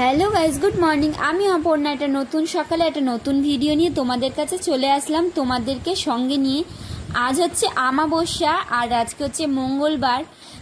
Hello guys good morning. আমি অপর্ণা, একটা নতুন সকালে একটা নতুন ভিডিও নিয়ে তোমাদের কাছে চলে আসলাম। তোমাদেরকে সঙ্গে নিয়ে আজ হচ্ছে আমাবস্যা আর আজকে হচ্ছে মঙ্গলবার।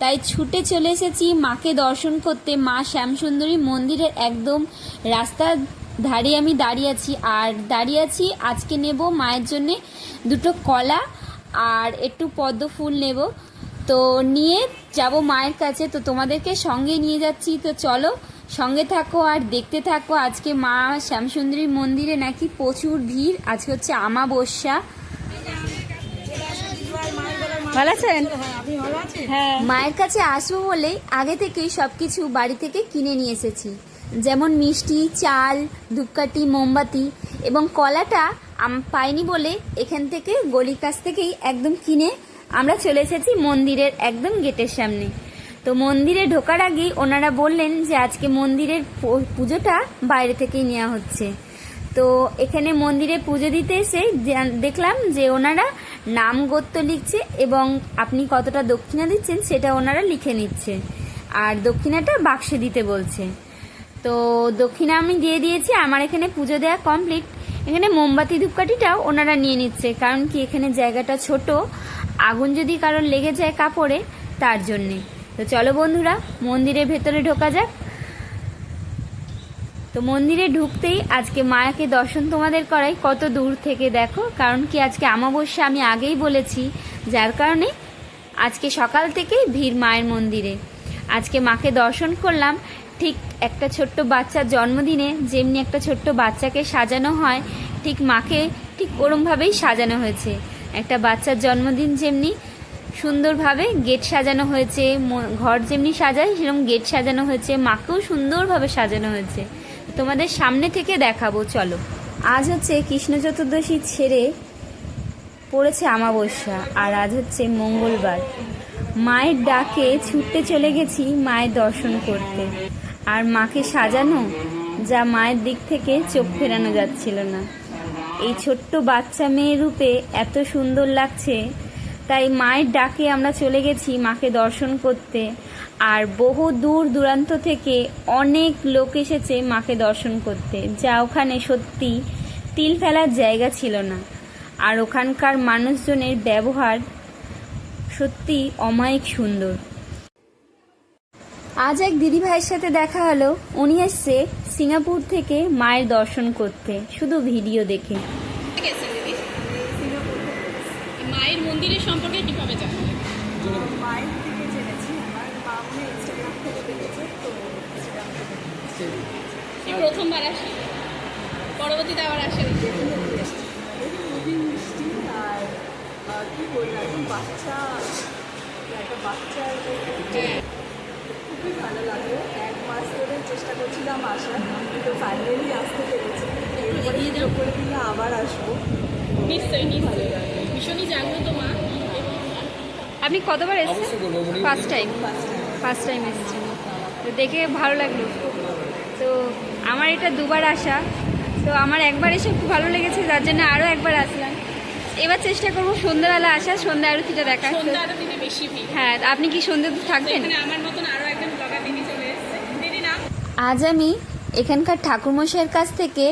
তাই ছুটে চলে এসেছি মাকে দর্শন করতে। মা শ্যামসুন্দরী মন্দিরের একদম রাস্তার ধারে আমি দাঁড়িয়ে আছি। আর দাঁড়িয়ে আছি, আজকে নেব মায়ের জন্যে দুটো কলা আর একটু পদ্ম ফুল নেব। তো নিয়ে যাব মায়ের কাছে। তো তোমাদেরকে সঙ্গে নিয়ে যাচ্ছি। তো চলো সঙ্গে থাকো আর দেখতে থাকো। আজকে মা শ্যামসুন্দরী মন্দিরে নাকি প্রচুর ভিড়। আজকে হচ্ছে আমাবস্যা। ভালো আছেন? হ্যাঁ। মায়ের কাছে আসব বলে আগে থেকেই সব কিছু বাড়ি থেকে কিনে নিয়ে এসেছি। যেমন মিষ্টি চাল ধূপকাঠি মোমবাতি এবং কলাটা পাইনি বলে এখান থেকে গলির কাছ থেকেই একদম কিনে আমরা চলে এসেছি মন্দিরের একদম গেটের সামনে। তো মন্দিরে ঢোকার আগেই ওনারা বললেন যে আজকে মন্দিরের পুজোটা বাইরে থেকেই নেওয়া হচ্ছে। তো এখানে মন্দিরে পুজো দিতে এসে দেখলাম যে ওনারা নাম গোত্র লিখছে এবং আপনি কতটা দক্ষিণা দিচ্ছেন সেটা ওনারা লিখে নিচ্ছে। আর দক্ষিণাটা বাক্সে দিতে বলছে। তো দক্ষিণা আমি দিয়ে দিয়েছি, আমার এখানে পুজো দেওয়া কমপ্লিট। এখানে মোমবাতি ধূপকাঠিটাও ওনারা নিয়ে নিচ্ছে, কারণ কি এখানে জায়গাটা ছোট। আগুন যদি কারোর লেগে যায় কাপড়ে, তার জন্যে। তো চলো বন্ধুরা, মন্দিরের ভেতরে ঢোকা যাক। তো মন্দিরে ঢুকতেই আজকে মায়াকে দর্শন তোমাদের করাই। কত দূর থেকে দেখো, কারণ কি আজকে আমাবস্যা আমি আগেই বলেছি, যার কারণে আজকে সকাল থেকেই ভিড় মায়ের মন্দিরে। আজকে মাকে দর্শন করলাম, ঠিক একটা ছোট্ট বাচ্চার জন্মদিনে, যেমনি একটা ছোট্ট বাচ্চাকে সাজানো হয়, ঠিক মাকে ঠিক ওরমভাবেই সাজানো হয়েছে। একটা বাচ্চার জন্মদিন যেমনি সুন্দরভাবে গেট সাজানো হয়েছে ঘর যেমনি সাজায় সেরকম গেট সাজানো হয়েছে, মাকেও সুন্দরভাবে সাজানো হয়েছে। তোমাদের সামনে থেকে দেখাবো, চলো। আজ হচ্ছে কৃষ্ণ চতুর্দশী ছেড়ে পড়েছে আমাবস্যা আর আজ হচ্ছে মঙ্গলবার। মায়ের ডাকে ছুটতে চলে গেছি মায়ের দর্শন করতে। আর মাকে সাজানো যা মায়ের দিক থেকে চোখ ফেরানো যাচ্ছিল না। এই ছোট্ট বাচ্চা মেয়ের রূপে এত সুন্দর লাগছে তাই মায়ের ডাকে আমরা চলে গেছি মাকে দর্শন করতে। আর বহু দূর দূরান্ত থেকে অনেক লোক এসেছে মাকে দর্শন করতে, যা ওখানে সত্যি তিল ফেলার জায়গা ছিল না। আর ওখানকার মানুষজনের ব্যবহার সত্যি অমায়িক সুন্দর। আজ এক দিদি ভাইয়ের সাথে দেখা হলো। উনি এসছে সিঙ্গাপুর থেকে মায়ের দর্শন করতে, শুধু ভিডিও দেখে। মায়ের মন্দিরের সম্পর্কে কীভাবে জানেন মায়ের থেকে জেনেছি আমার মা মনে ইনস্টাগ্রাম থেকে দেখেছে তো ইনস্টাগ্রাম থেকে প্রথমবার আসি পরবর্তীতে আবার দেখি নদীর মিষ্টি আর কি বলব এখন বাচ্চা একটা বাচ্চার হ্যাঁ। খুবই ভালো লাগল এক মাস ধরে চেষ্টা করছিলাম আসার তো ফাইনালি আসতে পেরেছি। এরপরে করে দিলে আবার আসব। নিশ্চয়ই নিশ্চয়ই। ভীষণই জাগ্রত মা। আপনি কতবার এসেছেন? ফার্স্ট টাইম ফার্স্ট টাইম এসেছেন। তো দেখে ভালো লাগল। তো আমার এটা দুবার আসা। তো আমার একবার এসে খুব ভালো লেগেছে যার জন্য আরও একবার আসলাম। এবার চেষ্টা করব সন্ধ্যাবেলা আসা সন্ধ্যা আরতিটা দেখা হ্যাঁ আপনি কি সন্ধ্যে তো থাকবেন? আমার মতন আরও একজন ব্লগার দিদি চলে এসেছে। দিদি নাম? আজ আমি এখানকার ঠাকুরমশাইয়ের কাছ থেকে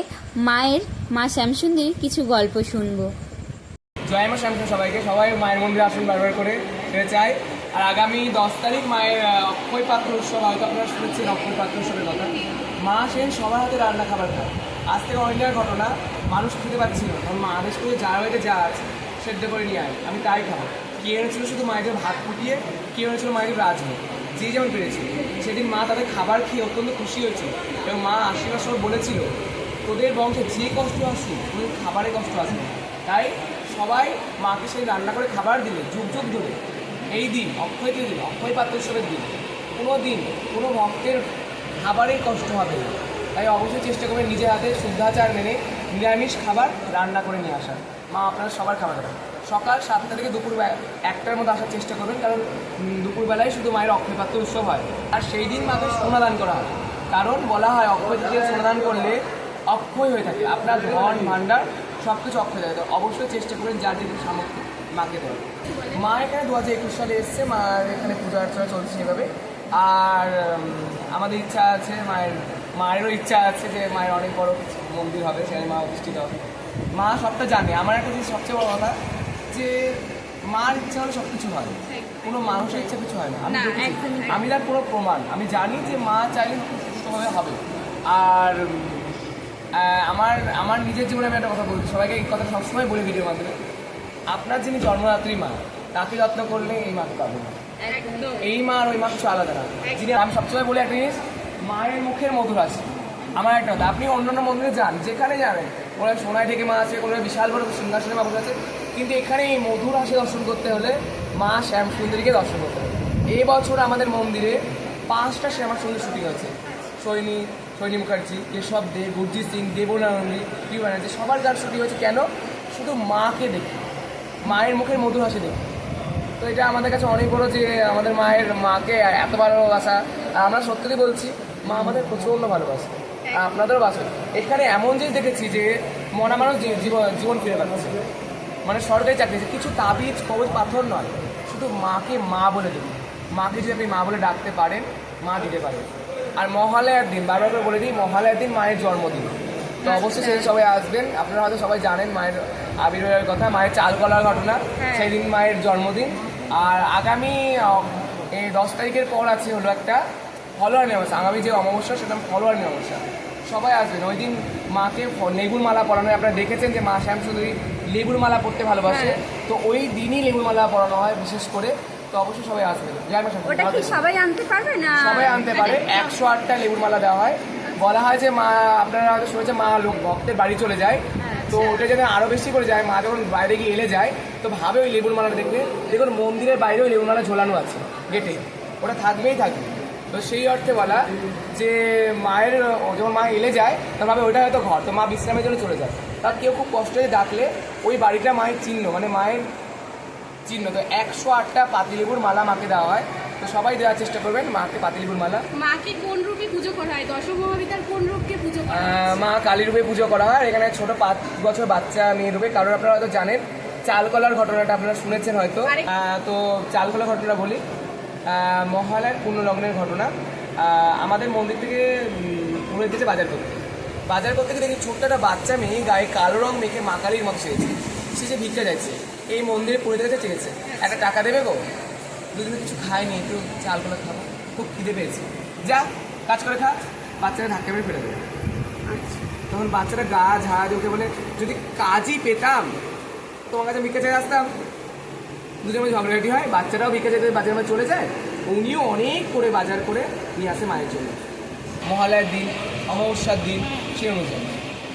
মায়ের মা শ্যামসুন্দরীর কিছু গল্প শুনব। জয় মা শ্যামসা সবাইকে। সবাই মায়ের মন্দিরে আসুন বারবার করে, সেটা চাই। আর আগামী দশ তারিখ মায়ের অক্ষয় পাত্র উৎসব, হয়তো আপনারা শুনেছেন অক্ষয় পাত্র উৎসবের কথা। মা সেদিন সবার হাতে রান্না খাবার খায় আজ থেকে অনেকটার ঘটনা, মানুষ খেতে পাচ্ছিল কারণ মা, আদেশ করে, যা হয়েছে যা আছে, সেদ্ধ করে নিয়ে আয়, আমি তাই খাব। কে এনেছিল শুধু মায়েদের ভাত ফুটিয়ে, কে এনেছিল মায়েদের রাজমা যে যেমন পেরেছে। সেদিন মা তাদের খাবার খেয়ে অত্যন্ত খুশি হয়েছিল এবং মা আশীর্বাদ সহ বলেছিল, তোদের বংশে যে কষ্ট আসুক, তোদের খাবারে কষ্ট আসবে। তাই সবাই মাকে সেই রান্না করে খাবার দিলে, যুগ যুগ ধরে। এই দিন, অক্ষয় দিন অক্ষয় পাত্র উৎসবের দিন। কোনো দিন, কোনো ভক্তের খাবারের কষ্ট হবে না। তাই অবশ্যই চেষ্টা করবেন নিজের হাতে শুদ্ধাচার মেনে নিরামিষ খাবার রান্না করে নিয়ে আসার। মা, আপনার সবার খাবার দেবেন সকাল সাতটা থেকে দুপুর একটার মধ্যে আসার চেষ্টা করবেন, কারণ দুপুরবেলায় শুধু মায়ের অক্ষয় পাত্র উৎসব হয়। আর সেই দিন মাকে সোনাদান করা হয়। কারণ বলা হয়, অক্ষয় তৃতীয় সোনাদান করলে অক্ষয় হয়ে থাকে। আপনার ধন, ভাণ্ডার সব কিছু অক্ষয় থাকে অবশ্যই চেষ্টা করবেন যার যেটা সামর্থ্য মাকে দেওয়া মা এখানে দু হাজার একুশ সালে এসছে মার এখানে পূজা অর্চনা চলছে এভাবে আর আমাদের ইচ্ছা আছে মায়ের মায়েরও ইচ্ছা আছে যে মায়ের অনেক বড় মন্দির হবে সেখানে মা অধিষ্ঠিত হবে। মা সবটা জানে। আমার একটা জিনিস সবচেয়ে বড় কথা যে মার ইচ্ছা হলে সব কিছু হয়। কোনো মানুষের ইচ্ছা কিছু হয় না। আমি। আমি তার পুরো প্রমাণ। আমি জানি যে মা চাইলে সুস্থভাবে হবে। আর আমার আমার নিজের জীবনে আমি একটা কথা বলছি সবাইকে এই কথা সবসময় বলি ভিডিওর মাধ্যমে। আপনার যিনি জন্মদাত্রী মা তাকে যত্ন করলে এই মাকে পাবেন। না এই মা আর ওই মা কিছু আলাদা না। যিনি আমি সবসময় বলি একটা জিনিস মায়ের মুখের মধুর আছে আমার একটা কথা আপনি অন্যান্য মন্দিরে যান যেখানে যাবেন কোনো সোনায় থেকে মা আছে কোনো বিশাল বড় সিংহাসনে মা বসে আছে কিন্তু এখানে এই মধুর হাসি দর্শন করতে হলে মা শ্যাম সুন্দরীকে দর্শন করতে হবে। এই বছর আমাদের মন্দিরে পাঁচটা শ্যামা সুন্দর শুটিং হয়েছে সৈনী সৈনী মুখার্জি, কেশব দে, গুরজিৎ সিং, দেবনানন্দী কি ব্যানার্জি, সবার গান শুটিং হয়েছে কেন? শুধু মাকে দেখি, মায়ের মুখের মধুর হাসি দেখি। তো এটা আমাদের কাছে অনেক বড় যে আমাদের মায়ের মাকে এত ভালোবাসা। আমরা সত্যি বলছি, মা আমাদের প্রচণ্ড ভালোবাসে, আপনাদেরও বাসে। এখানে এমন জিনিস দেখেছি যে মনা মানুষ জীবন জীবন ফিরে পাচ্ছে। মানে সরকারি চাকরি কিছু তাবিজ, কবজ, পাথর নয়। শুধু মাকে মা বলে দেবেন মাকে যদি আপনি মা বলে ডাকতে পারেন, মা দিতে পারেন। আর মহালয়ার দিন বারবার করে বলে দিই মহালয়ার দিন মায়ের জন্মদিন। তো অবশ্যই সেদিন সবাই আসবেন। আপনারা হয়তো সবাই জানেন মায়ের আবির্ভাবের কথা মায়ের চাল গলার ঘটনা। সেই দিন মায়ের জন্মদিন। আর আগামী এই দশ তারিখের পর আছে হলো একটা ফলোয়ার অমাবস্যা আগামী যে অমাবস্যা সেটা ফলোয়ার অমাবস্যা সবাই আসবেন। ওই দিন মাকে লেবুর মালা পরানো হয়। আপনারা দেখেছেন যে মা শ্যাম শ্যামসুন্দরী লেবুর মালা পরতে ভালোবাসে। তো ওই দিনই লেবুর মালা পরানো হয় বিশেষ করে। তো অবশ্যই সবাই আসবেন জয় মা ওটা কি সবাই আনতে পারবে না? সবাই আনতে পারে। একশো আটটা লেবুর মালা দেওয়া হয়। বলা হয় যে মা আপনারা হয়তো শুনেছেন মা লোক ভক্তের বাড়ি চলে যায়। তো ওটা যদি আরও বেশি করে যায় মা যখন বাইরে গিয়ে এলে যায় তো ভাবে ওই লেবুর মালাটা দেখবে। দেখুন মন্দিরের বাইরে ওই লেবুর মালা ঝোলানো আছে গেটে ওটা থাকবেই থাকবে। তো সেই অর্থে বলা যে মায়ের যখন মা এলে যায় তখন ভাবে ওইটা হয়তো ঘর। তো মা বিশ্রামের জন্য চলে যায়। তার কেউ খুব কষ্ট হয়ে ডাকলে ওই বাড়িটা মায়ের চিহ্ন। মানে মায়ের চিহ্ন। তো একশো আটটা পাতিলেবুর মালা মাকে দেওয়া হয়। তো সবাই দেওয়ার চেষ্টা করবেন মাকে পাতিলেবুর মালা। মাকে কোন রূপে পুজো করা হয়? দশম মহাবিদ্যার কোন রূপকে পুজো করা হয় মা কালী রূপে পুজো করা হয়। এখানে ছোট পাঁচ বছর বাচ্চা মেয়ে রূপে। কারণ আপনারা হয়তো জানেন চালকলার ঘটনাটা আপনারা শুনেছেন হয়তো। তো চালকলার ঘটনা বলি। মহালয়ার পূর্ণলগ্নের ঘটনা। আমাদের মন্দির থেকে পুরো দিয়েছে বাজার করতে। বাজার করতে গিয়ে দেখি ছোট্ট একটা বাচ্চা মেয়ে গায়ে কালো রং মেখে মা কালীর মতো চেয়েছে সে যে ভিক্ষা যাচ্ছে এই মন্দিরে পুরো দিতে চেয়েছে। একটা টাকা দেবে গো? দুদিনে কিছু খায়নি, একটু চালকলা খাব। খুব খিদে পেয়েছে। যা, কাজ করে খা। বাচ্চারা ধাক্কা মেরে ফেলে দেবে। তখন বাচ্চারা গা ঝাড় ওকে বলে, যদি কাজই পেতাম, তোমার কাছে চাই আসতাম। দুজন মধ্যে ঝগড়াঝাটি হয়। বাচ্চারাও ভিক্ষা চাইতে বাজার মধ্যে চলে যায়। উনিও অনেক করে বাজার করে নিয়ে আসে মায়ের জন্য। মহালয়ার দিন, অমাবস্যার দিন, সেই অনুযায়ী।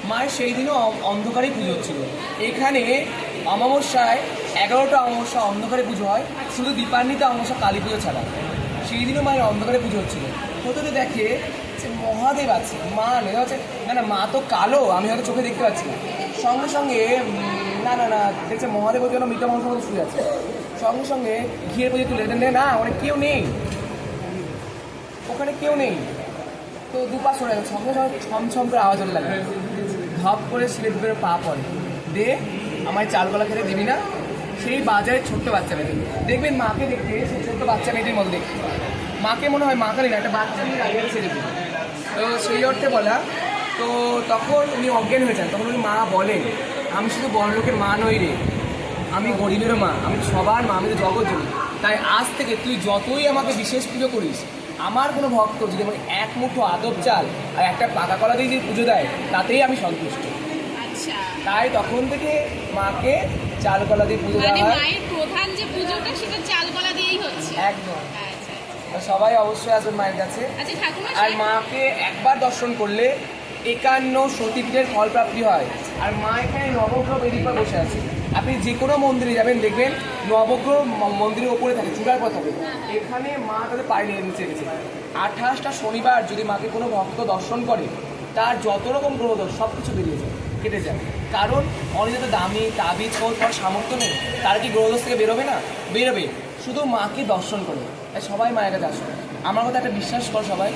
মায়ের সেই দিনও অন্ধকারেই পুজো হচ্ছিল। এখানে অমাবস্যায় এগারোটা অমাবস্যা অন্ধকারে পুজো হয়, শুধু দীপান্বিতা অমাবস্যা কালী পুজো ছাড়া। সেই দিনও মায়ের অন্ধকারে পুজো হচ্ছিল। হতে দেখে যে মহাদেব আছে, মা নেই হচ্ছে না না, মা তো কালো, আমি হয়তো চোখে দেখতে পাচ্ছি সঙ্গে সঙ্গে না না না, দেখছে মহাদেব যেন মৃত মানুষের মতো শুয়ে আছে। সঙ্গে সঙ্গে ঘিয়ের পুজো তুলে দেন না, ওখানে কেউ নেই। ওখানে কেউ নেই। তো দুপা সরে সঙ্গে সঙ্গে ছমছম করে আওয়াজ লাগে ধপ করে সিলেট করে পা পড়ে। দে আমায় চালকলা খেতে দিবি না? সেই বাজারে ছোট্ট বাচ্চা মেয়ে দেখবেন মাকে দেখতে সেই ছোট্ট বাচ্চা মেয়েটির মতো দেখতে। মাকে মনে হয় মা কালী না, একটা বাচ্চা মেয়ে দাঁড়িয়ে আছে দেখবে তো সেই অর্থে বলা, তো তখন উনি অজ্ঞান হয়ে যান। তখন উনি মা বলেন, আমি শুধু বড় লোকের মা নই রে। আমি গরিবের মা। আমি সবার মা, আমি তো জগৎ তাই আজ থেকে তুই যতই আমাকে বিশেষ পুজো করিস, আমার কোনো ভক্ত যদি আমাকে এক মুঠো আদব চাল আর একটা পাকা কলা দিয়ে যদি পুজো দেয়, তাতেই আমি সন্তুষ্ট। তাই তখন থেকে মাকে চাল কলা দিয়ে পুজো মানে দেওয়া হয়। মায়ের প্রধান যে পুজোটা সেটা দিয়েই হচ্ছে। একদম। আচ্ছা সবাই অবশ্যই আসবেন মায়ের কাছে। আচ্ছা আর মাকে একবার দর্শন করলে একান্ন সতীপীঠের ফল প্রাপ্তি হয়। আর মা এখানে নবগ্রহ বেদির পর বসে আছে। আপনি যে কোনো মন্দিরে যাবেন দেখবেন নবগ্রহ মন্দিরের ওপরে থাকে চূড়ার পর থাকে। এখানে মা তাদের পায়ে নিয়ে নিচে গেছে আঠাশটা শনিবার যদি মাকে কোনো ভক্ত দর্শন করে তার যত রকম গ্রহদোষ সব কিছু বেরিয়ে যায়। কেটে যায়। কারণ অনেক যত দামি তাবিজ কৌশ করার সামর্থ্য নেই। তার কি গ্রহদোষ থেকে বেরোবে না? বেরোবে। শুধু মাকে দর্শন করে। তাই সবাই মায়ের কাছে আসবে আমার কথা একটা বিশ্বাস কর সবাই।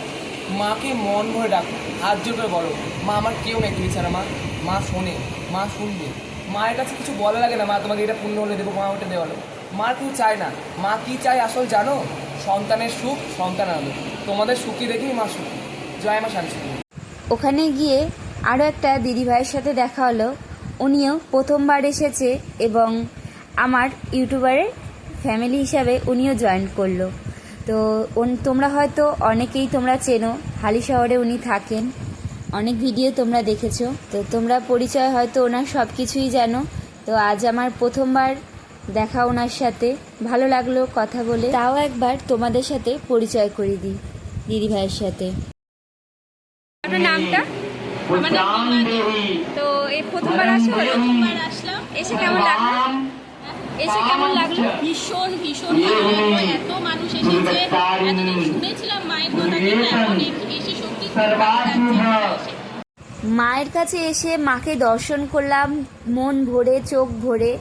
মাকে মন ভরে ডাকো। হাত জোর করে বলো, মা, আমার কেউ নেই। তুমি ছাড়া মা মা শোনে, মা শুনবে। মায়ের কাছে কিছু বলা লাগে না। মা, তোমাকে এটা পূর্ণ হলে দেবো, মা ওটা দেওয়ালো মা কেউ চায় না। মা কি চায় আসল জানো? সন্তানের সুখ, সন্তান আলো তোমাদের সুখী দেখেই মা সুখী। জয় মা শান্তি। ওখানে গিয়ে আরও একটা দিদিভাইয়ের সাথে দেখা হলো। উনিও প্রথমবার এসেছে এবং আমার ইউটিউবারের ফ্যামিলি হিসাবে উনিও জয়েন করল। তো তোমরা হয়তো অনেকেই তোমরা চেনো, হালি শহরে উনি থাকেন। অনেক ভিডিও তোমরা দেখেছ। তো তোমরা পরিচয় হয়তো ওনার সব কিছুই জানো। তো আজ আমার প্রথমবার দেখা ওনার সাথে। ভালো লাগল কথা বলে। তাও একবার তোমাদের সাথে পরিচয় করে দিই দিদিভাইয়ের সাথে। নামটা? আমার নাম হিমাদি। তো এই প্রথমবার আসা হলো প্রথমবার আসলাম। এসে কেমন লাগল? এসে কেমন লাগল? ভীষণ ভীষণ ভালো লাগল। এত মানুষ এসেছে। এতদিন শুনেছিলাম মায়ের কথা কিন্তু এখন এসে সত্যি খুব ভালো লাগছে। এসে। মায়ের কাছে এসে মাকে দর্শন করলাম মন ভরে চোখ ভরে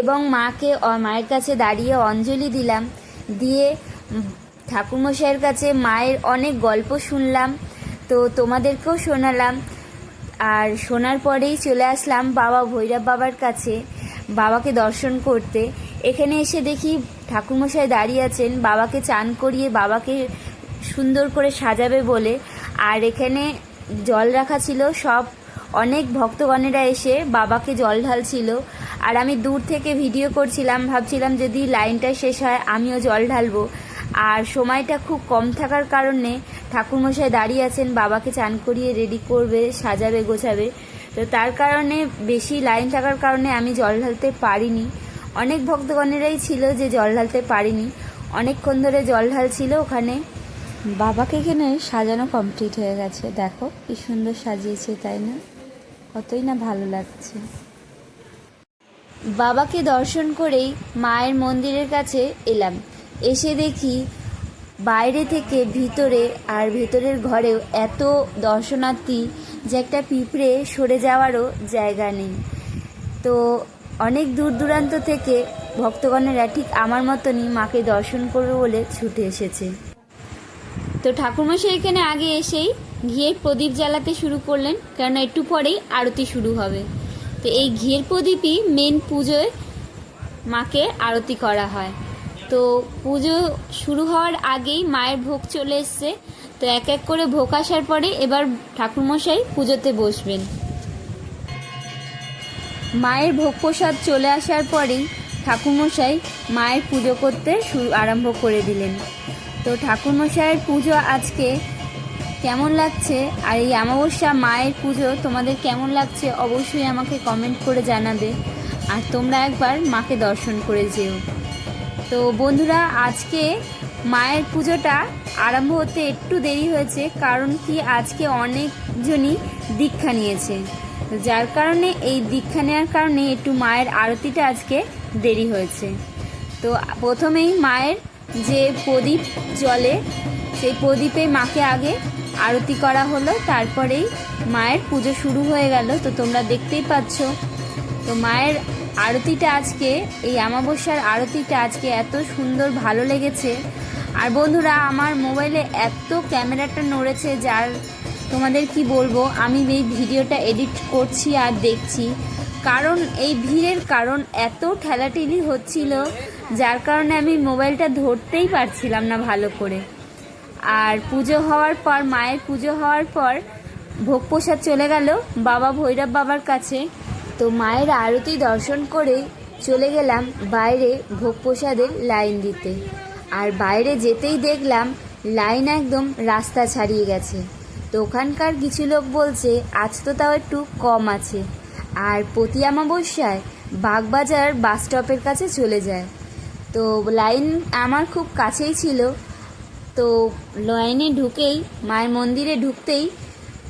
এবং মাকে মায়ের কাছে দাঁড়িয়ে অঞ্জলি দিলাম। দিয়ে ঠাকুরমশাইয়ের কাছে মায়ের অনেক গল্প শুনলাম। তো তোমাদেরকেও শোনালাম। আর শোনার পরেই চলে আসলাম বাবা ভৈরব বাবার কাছে, বাবাকে দর্শন করতে। এখানে এসে দেখি ঠাকুরমশাই দাঁড়িয়ে আছেন, বাবাকে চান করিয়ে বাবাকে সুন্দর করে সাজাবে বলে। আর এখানে জল রাখা ছিল, সব অনেক ভক্তগণেরা এসে বাবাকে জল ঢালছিল। আর আমি দূর থেকে ভিডিও করছিলাম, ভাবছিলাম যদি লাইনটা শেষ হয় আমিও জল ঢালবো। আর সময়টা খুব কম থাকার কারণে ঠাকুরমশাই দাঁড়িয়ে আছেন, বাবাকে চান করিয়ে রেডি করবে, সাজাবে, গোছাবে। তো তার কারণে বেশি লাইন থাকার কারণে আমি জল ঢালতে পারিনি। অনেক ভক্তগণেরাই ছিল যে জল ঢালতে পারিনি। অনেকক্ষণ ধরে জল ঢালছিল ওখানে। বাবাকে এখানে সাজানো কমপ্লিট হয়ে গেছে। দেখো কি সুন্দর সাজিয়েছে, তাই না? কতই না ভালো লাগছে। বাবাকে দর্শন করেই মায়ের মন্দিরের কাছে এলাম। এসে দেখি বাইরে থেকে ভিতরে আর ভেতরের ঘরেও এত দর্শনার্থী যে একটা পিঁপড়ে সরে যাওয়ারও জায়গা নেই। তো অনেক দূর দূরান্ত থেকে ভক্তগণেরা ঠিক আমার মতনই মাকে দর্শন করবে বলে ছুটে এসেছে। তো ঠাকুরমশাই এখানে আগে এসেই ঘিয়ের প্রদীপ জ্বালাতে শুরু করলেন, কেননা একটু পরেই আরতি শুরু হবে। তো এই ঘিয়ের প্রদীপই মেন পুজোয় মাকে আরতি করা হয়। তো পুজো শুরু হওয়ার আগেই মায়ের ভোগ চলে এসছে। তো এক এক করে ভোগ আসার পরে এবার ঠাকুরমশাই পুজোতে বসবেন। মায়ের ভোগ প্রসাদ চলে আসার পরেই ঠাকুরমশাই মায়ের পুজো করতে শুরু আরম্ভ করে দিলেন। তো ঠাকুরমশাইয়ের পুজো আজকে কেমন লাগছে? আর এই অমাবস্যা মায়ের পুজো তোমাদের কেমন লাগছে? অবশ্যই আমাকে কমেন্ট করে জানাবে। আর তোমরা একবার মাকে দর্শন করে যেও। তো বন্ধুরা, আজকে মায়ের পুজোটা আরম্ভ হতে একটু দেরি হয়েছে, কারণ কি আজকে অনেকজনই দীক্ষা নিয়েছে। যার কারণে, এই দীক্ষা নেওয়ার কারণে একটু মায়ের আরতিটা আজকে দেরি হয়েছে। তো প্রথমেই মায়ের যে প্রদীপ জলে সেই প্রদীপে মাকে আগে আরতি করা হলো, তারপরেই মায়ের পুজো শুরু হয়ে গেল। তো তোমরা দেখতেই পাচ্ছ, তো মায়ের আরতিটা আজকে, এই অমাবস্যার আরতিটা আজকে এত সুন্দর, ভালো লেগেছে। আর বন্ধুরা, আমার মোবাইলে এত ক্যামেরাটা নড়েছে যার তোমাদের কি বলব, আমি এই ভিডিওটা এডিট করছি আর দেখছি। কারণ, এই ভিড়ের কারণ এত ঠেলাঠেলি হচ্ছিল, যার কারণে আমি মোবাইলটা ধরতেই পারছিলাম না ভালো করে। আর পুজো হওয়ার পর, মায়ের পুজো হওয়ার পর, ভোগ প্রসাদ চলে গেল বাবা ভৈরব বাবার কাছে। তো মায়ের আরতি দর্শন করে চলে গেলাম বাইরে ভোগ প্রসাদের লাইন দিতে। আর বাইরে যেতেই দেখলাম লাইন একদম রাস্তা ছাড়িয়ে গেছে। তো ওখানকার কিছু লোক বলছে, আজ তো তাও একটু কম আছে। আর প্রতি অমাবস্যায় বাগবাজার বাস স্টপের কাছে চলে যায়। তো লাইন আমার খুব কাছেই ছিল। তো লাইনে ঢুকেই, মায়ের মন্দিরে ঢুকতেই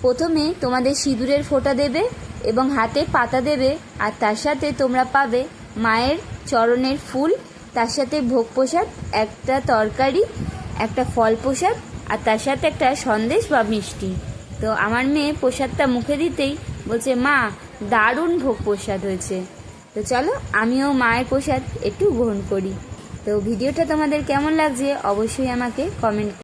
প্রথমে তোমাদের সিঁদুরের ফোঁটা দেবে এবং হাতে পাতা দেবে, আর তার সাথে তোমরা পাবে মায়ের চরণের ফুল, তার সাথে ভোগ প্রসাদ, একটা তরকারি, একটা ফল প্রসাদ, আর তার সাথে একটা সন্দেশ বা মিষ্টি। তো আমার মেয়ে প্রসাদটা মুখে দিতেই বলছে, মা, দারুণ ভোগ প্রসাদ হয়েছে। তো চলো, আমিও মায়ের প্রসাদ একটু গ্রহণ করি। তো ভিডিওটা তোমাদের কেমন লাগছে অবশ্যই আমাকে কমেন্ট